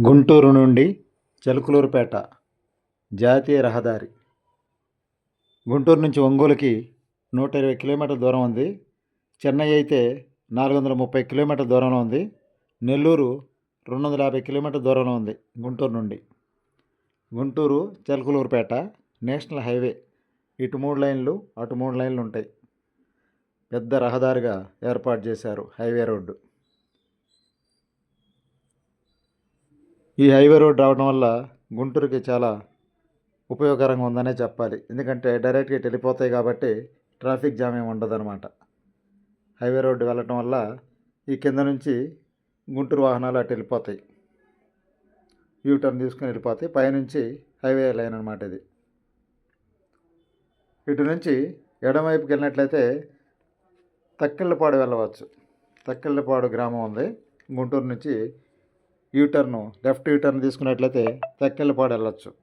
గుంటూరు నుండి చిలకలూరిపేట జాతీయ రహదారి. గుంటూరు నుంచి ఒంగోలుకి నూట ఇరవై కిలోమీటర్ల దూరం ఉంది. చెన్నై అయితే నాలుగు వందల ముప్పై కిలోమీటర్ల దూరంలో ఉంది. నెల్లూరు రెండు వందల యాభై కిలోమీటర్ల దూరంలో ఉంది గుంటూరు నుండి. గుంటూరు చిలకలూరిపేట నేషనల్ హైవే ఇటు మూడు లైన్లు అటు మూడు లైన్లు ఉంటాయి. పెద్ద రహదారిగా ఏర్పాటు చేశారు హైవే రోడ్డు. ఈ హైవే రోడ్ రావడం వల్ల గుంటూరుకి చాలా ఉపయోగకరంగా ఉందనే చెప్పాలి. ఎందుకంటే డైరెక్ట్గా ఇటు వెళ్ళిపోతాయి కాబట్టి ట్రాఫిక్ జామ్ ఏమి ఉండదన్నమాట. హైవే రోడ్డు వెళ్ళటం వల్ల ఈ కింద నుంచి గుంటూరు వాహనాలు అటు వెళ్ళిపోతాయి. యూటర్న్ తీసుకుని వెళ్ళిపోతాయి. పైనుంచి హైవే లైన్ అనమాట ఇది. ఇటు నుంచి ఎడమవైపుకి వెళ్ళినట్లయితే తక్కిళ్ళపాడు వెళ్ళవచ్చు. తక్కిళ్ళపాడు గ్రామం ఉంది. గుంటూరు నుంచి యూటర్న్ లెఫ్ట్ యూటర్న్ తీసుకున్నట్లయితే తక్కెళ్ళపాడు వెళ్ళొచ్చు.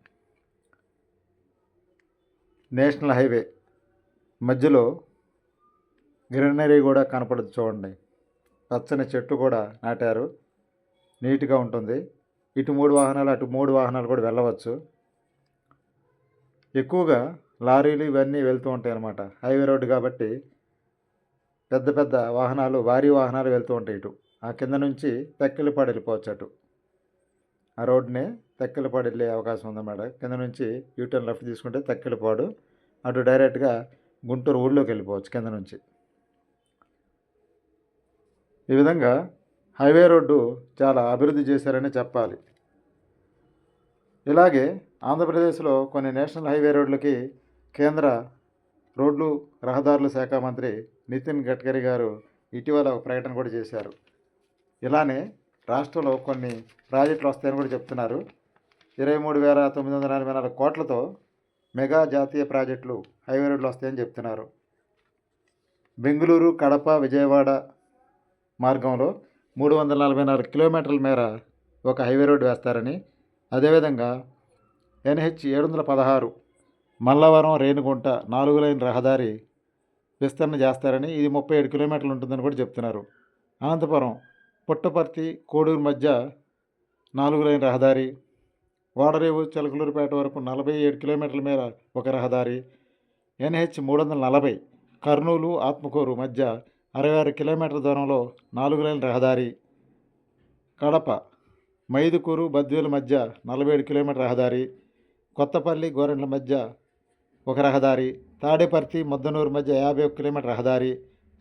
నేషనల్ హైవే మధ్యలో గ్రీనరీ కూడా కనపడదు చూడండి. పచ్చని చెట్టు కూడా నాటారు. నీట్గా ఉంటుంది. ఇటు మూడు వాహనాలు అటు మూడు వాహనాలు కూడా వెళ్ళవచ్చు. ఎక్కువగా లారీలు ఇవన్నీ వెళ్తూ ఉంటాయి అన్నమాట. హైవే రోడ్డు కాబట్టి పెద్ద పెద్ద వాహనాలు భారీ వాహనాలు వెళ్తూ ఉంటాయి ఇటు. ఆ కింద నుంచి తెక్కెలపాడు వెళ్ళిపోవచ్చు అటు ఆ రోడ్డునే తెక్కెలపాడు వెళ్ళే అవకాశం ఉందన్నమాట కింద నుంచి యూటర్న్ లెఫ్ట్ తీసుకుంటే తెక్కెలపాడు అటు డైరెక్ట్గా గుంటూరు ఊళ్ళోకి వెళ్ళిపోవచ్చు కింద నుంచి. ఈ విధంగా హైవే రోడ్డు చాలా అభివృద్ధి చేశారని చెప్పాలి. ఇలాగే ఆంధ్రప్రదేశ్లో కొన్ని నేషనల్ హైవే రోడ్లకి కేంద్ర రోడ్లు రహదారుల శాఖ మంత్రి నితిన్ గడ్కరీ గారు ఇటీవల ఒక ప్రకటన కూడా చేశారు. ఇలానే రాష్ట్రంలో కొన్ని ప్రాజెక్టులు వస్తాయని కూడా చెప్తున్నారు. ఇరవై మూడు వేల తొమ్మిది వందల ఎనభై నాలుగు కోట్లతో మెగా జాతీయ ప్రాజెక్టులు హైవే రోడ్లు వస్తాయని చెప్తున్నారు. బెంగళూరు కడప విజయవాడ మార్గంలో మూడు వందల నలభై నాలుగు కిలోమీటర్ల మేర ఒక హైవే రోడ్డు వేస్తారని అదేవిధంగా ఎన్హెచ్ ఏడు వందల పదహారు మల్లవరం రేణిగుంట నాలుగు లైన్ రహదారి విస్తరణ చేస్తారని ఇది ముప్పై ఏడు కిలోమీటర్లు ఉంటుందని కూడా చెప్తున్నారు. అనంతపురం పుట్టపర్తి కోడూరు మధ్య నాలుగు లైన్ రహదారి ఓడరేవు చిలకలూరుపేట వరకు నలభై ఏడు కిలోమీటర్ల మేర ఒక రహదారి ఎన్హెచ్ మూడు వందల నలభై కర్నూలు ఆత్మకూరు మధ్య అరవై ఆరు కిలోమీటర్ల దూరంలో నాలుగు లైన్ రహదారి కడప మైదుకూరు బద్వేలు మధ్య నలభై ఏడు కిలోమీటర్ రహదారి కొత్తపల్లి గోరెంట్ల మధ్య ఒక రహదారి తాడేపర్తి ముద్దనూరు మధ్య యాభై ఒక కిలోమీటర్ రహదారి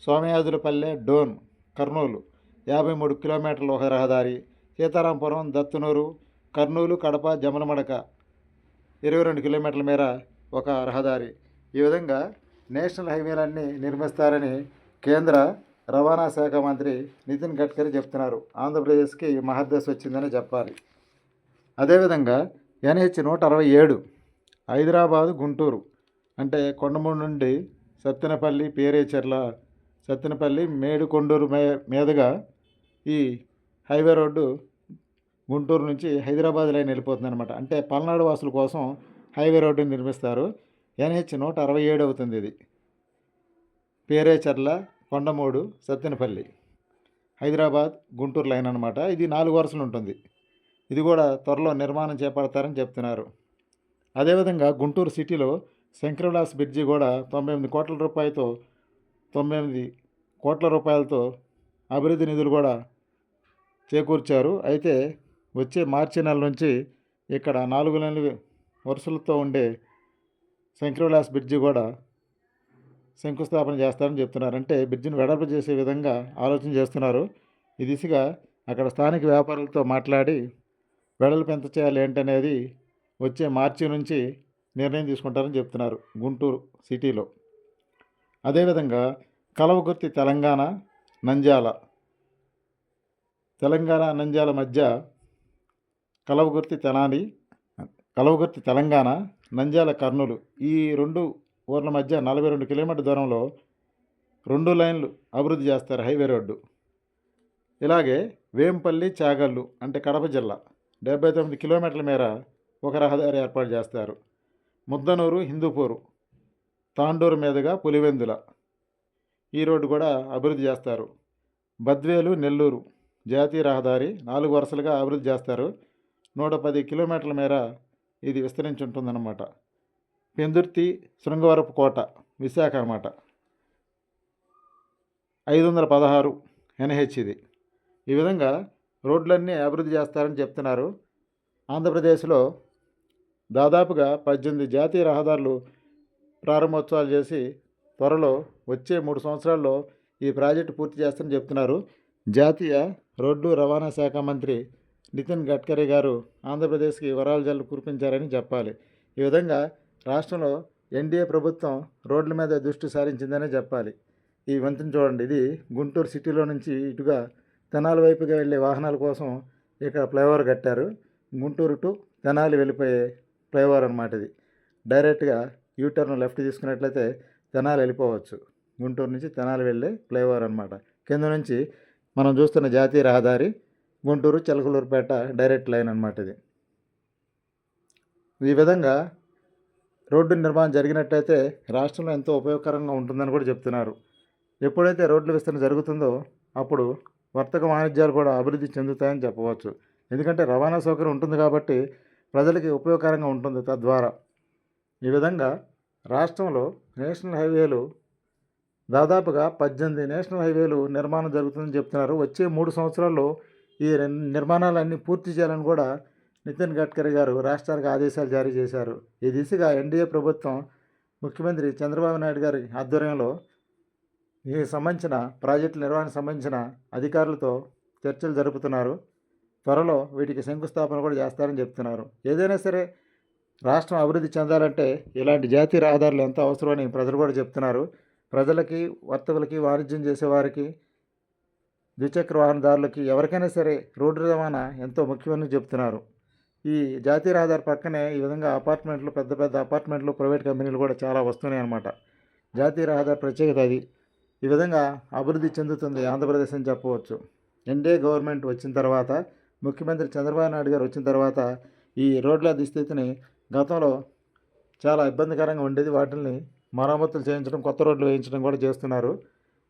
సోమయాజులపల్లె డోన్ కర్నూలు. యాభై మూడు కిలోమీటర్ల ఒక రహదారి సీతారాంపురం దత్తునూరు కర్నూలు కడప జమలమడక ఇరవై రెండు కిలోమీటర్ల మేర ఒక రహదారి. ఈ విధంగా నేషనల్ హైవేలన్నీ నిర్మిస్తారని కేంద్ర రవాణా శాఖ మంత్రి నితిన్ గడ్కరీ చెప్తున్నారు. ఆంధ్రప్రదేశ్కి మహర్దశ వచ్చిందని చెప్పాలి. అదేవిధంగా ఎన్హెచ్ నూట అరవై ఏడు హైదరాబాదు గుంటూరు అంటే కొండమూడు నుండి సత్తెనపల్లి పేరేచెర్ల సత్తెనపల్లి మేడుకొండూరు మే మీదుగా ఈ హైవే రోడ్డు గుంటూరు నుంచి హైదరాబాద్ లైన్ వెళ్ళిపోతుంది అనమాట అంటే పల్నాడు వాసుల కోసం హైవే రోడ్డుని నిర్మిస్తారు. ఎన్హెచ్ నూట అరవై ఏడు అవుతుంది ఇది. పేరేచర్ల కొండమూడు సత్తెనపల్లి. హైదరాబాద్ గుంటూరు లైన్ అనమాట ఇది నాలుగు వరుసలు ఉంటుంది. ఇది కూడా త్వరలో నిర్మాణం చేపడతారని చెప్తున్నారు. అదేవిధంగా గుంటూరు సిటీలో శంకరవిలాస్ బ్రిడ్జి కూడా తొంభై ఎనిమిది కోట్ల రూపాయలతో తొంభై ఎనిమిది కోట్ల రూపాయలతో అభివృద్ధి నిధులు కూడా చేకూర్చారు. అయితే వచ్చే మార్చి నెల నుంచి ఇక్కడ నాలుగు నెలలు వరుసలతో ఉండే శంకరవిలాస్ బ్రిడ్జి కూడా శంకుస్థాపన చేస్తారని చెప్తున్నారు. అంటే బ్రిడ్జిని వెడల్పు చేసే విధంగా ఆలోచన చేస్తున్నారు. ఈ దిశగా అక్కడ స్థానిక వ్యాపారులతో మాట్లాడి వెడల్పు ఎంత చేయాలి ఏంటనేది వచ్చే మార్చి నుంచి నిర్ణయం తీసుకుంటారని చెప్తున్నారు గుంటూరు సిటీలో. అదేవిధంగా కలవకుర్తి తెలంగాణ నంద్యాల తెలంగాణ నంద్యాల మధ్య కలవగుర్తి తెనాలి కలవగుర్తి తెలంగాణ నంద్యాల కర్నూలు ఈ రెండు ఊర్ల మధ్య నలభై రెండు కిలోమీటర్ దూరంలో రెండు లైన్లు అభివృద్ధి చేస్తారు హైవే రోడ్డు. ఇలాగే వేంపల్లి చాగల్లు అంటే కడప జిల్లా డెబ్బై తొమ్మిది కిలోమీటర్ల మేర ఒక రహదారి ఏర్పాటు చేస్తారు. ముద్దనూరు హిందూపూరు తాండూరు మీదుగా పులివెందుల ఈ రోడ్డు కూడా అభివృద్ధి చేస్తారు. బద్వేలు నెల్లూరు జాతీయ రహదారి నాలుగు వరుసలుగా అభివృద్ధి చేస్తారు. నూట పది కిలోమీటర్ల మేర ఇది విస్తరించి ఉంటుందన్నమాట పెందుర్తి శృంగవరపు కోట విశాఖ అన్నమాట. ఐదు వందల పదహారు ఎన్హెచ్ ఇది. ఈ విధంగా రోడ్లన్నీ అభివృద్ధి చేస్తారని చెప్తున్నారు. ఆంధ్రప్రదేశ్లో దాదాపుగా పద్దెనిమిది జాతీయ రహదారులు ప్రారంభోత్సవాలు చేసి త్వరలో వచ్చే మూడు సంవత్సరాల్లో ఈ ప్రాజెక్టు పూర్తి చేస్తారని చెప్తున్నారు. జాతీయ రోడ్డు రవాణా శాఖ మంత్రి నితిన్ గడ్కరీ గారు ఆంధ్రప్రదేశ్కి వరాల జల్లు కురిపించారని చెప్పాలి. ఈ విధంగా రాష్ట్రంలో ఎన్డీఏ ప్రభుత్వం రోడ్ల మీద దృష్టి సారించిందనే చెప్పాలి. ఈ వంతెన చూడండి. ఇది గుంటూరు సిటీలో నుంచి ఇటుగా తెనాలి వైపుగా వెళ్ళే వాహనాల కోసం ఇక్కడ ఫ్లైఓవర్ కట్టారు. గుంటూరు టు తెనాలి వెళ్ళిపోయే ఫ్లైఓవర్ అనమాట ఇది. డైరెక్ట్గా యూటర్న్ లెఫ్ట్ తీసుకున్నట్లయితే తెనాలి వెళ్ళిపోవచ్చు. గుంటూరు నుంచి తెనాలి వెళ్ళే ఫ్లైఓవర్ అనమాట కింద నుంచి మనం చూస్తున్న జాతీయ రహదారి గుంటూరు చిలకలూరుపేట డైరెక్ట్ లైన్ అనమాట ఇది. ఈ విధంగా రోడ్డు నిర్మాణం జరిగినట్టయితే రాష్ట్రంలో ఎంతో ఉపయోగకరంగా ఉంటుందని కూడా చెప్తున్నారు. ఎప్పుడైతే రోడ్ల విస్తరణ జరుగుతుందో అప్పుడు వర్తక వాణిజ్యాలు కూడా అభివృద్ధి చెందుతాయని చెప్పవచ్చు. ఎందుకంటే రవాణా సౌకర్యం ఉంటుంది కాబట్టి ప్రజలకి ఉపయోగకరంగా ఉంటుంది తద్వారా. ఈ విధంగా రాష్ట్రంలో నేషనల్ హైవేలు దాదాపుగా పద్దెనిమిది నేషనల్ హైవేలు నిర్మాణం జరుగుతుందని చెప్తున్నారు. వచ్చే మూడు సంవత్సరాల్లో ఈ నిర్మాణాలన్నీ పూర్తి చేయాలని కూడా నితిన్ గడ్కరీ గారు రాష్ట్రాలకు ఆదేశాలు జారీ చేశారు. ఈ దిశగా ఎన్డీఏ ప్రభుత్వం ముఖ్యమంత్రి చంద్రబాబు నాయుడు గారి ఆధ్వర్యంలో ఈ సంబంధించిన ప్రాజెక్టుల నిర్వహణకు సంబంధించిన అధికారులతో చర్చలు జరుపుతున్నారు. త్వరలో వీటికి శంకుస్థాపన కూడా చేస్తారని చెప్తున్నారు. ఏదైనా సరే రాష్ట్రం అభివృద్ధి చెందాలంటే ఇలాంటి జాతీయ రహదారులు ఎంతో అవసరమని ప్రజలు కూడా చెప్తున్నారు. ప్రజలకి వర్తకులకి వాణిజ్యం చేసేవారికి ద్విచక్ర వాహనదారులకి ఎవరికైనా సరే రోడ్డు రవాణా ఎంతో ముఖ్యమని చెప్తున్నారు ఈ జాతీయ రహదారి పక్కనే ఈ విధంగా అపార్ట్మెంట్లు పెద్ద పెద్ద అపార్ట్మెంట్లు ప్రైవేట్ కంపెనీలు కూడా చాలా వస్తున్నాయి అన్నమాట. జాతీయ రహదారి ప్రత్యేకత అది. ఈ విధంగా అభివృద్ధి చెందుతుంది ఆంధ్రప్రదేశ్ అని చెప్పవచ్చు. ఎన్డీఏ గవర్నమెంట్ వచ్చిన తర్వాత ముఖ్యమంత్రి చంద్రబాబు నాయుడు గారు వచ్చిన తర్వాత ఈ రోడ్ల దుస్థితిని గతంలో చాలా ఇబ్బందికరంగా ఉండేది. వాటిని మరమ్మతులు చేయించడం కొత్త రోడ్లు వేయించడం కూడా చేస్తున్నారు.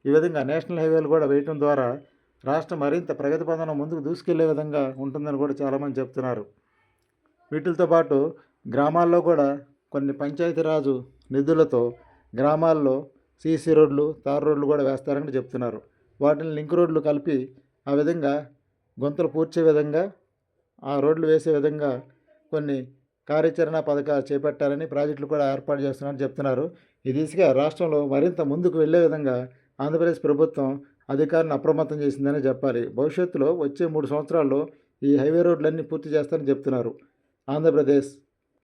ఈ విధంగా నేషనల్ హైవేలు కూడా వేయటం ద్వారా రాష్ట్రం మరింత ప్రగతి పథంలో ముందుకు దూసుకెళ్ళే విధంగా ఉంటుందని కూడా చాలామంది చెప్తున్నారు. వీటితో పాటు గ్రామాల్లో కూడా కొన్ని పంచాయతీరాజు నిధులతో గ్రామాల్లో సీసీ రోడ్లు తారు రోడ్లు కూడా వేస్తారని చెప్తున్నారు. వాటిని లింక్ రోడ్లు కలిపి ఆ విధంగా గుంతలు పూడ్చే విధంగా ఆ రోడ్లు వేసే విధంగా కొన్ని కార్యాచరణ పథకాలు చేపట్టాలని ప్రాజెక్టులు కూడా ఏర్పాటు చేస్తున్నారని చెప్తున్నారు. ఈ దిశగా రాష్ట్రంలో మరింత ముందుకు వెళ్ళే విధంగా ఆంధ్రప్రదేశ్ ప్రభుత్వం అధికారులను అప్రమత్తం చేసిందని చెప్పాలి. భవిష్యత్తులో వచ్చే మూడు సంవత్సరాల్లో ఈ హైవే రోడ్లన్నీ పూర్తి చేస్తారని చెప్తున్నారు. ఆంధ్రప్రదేశ్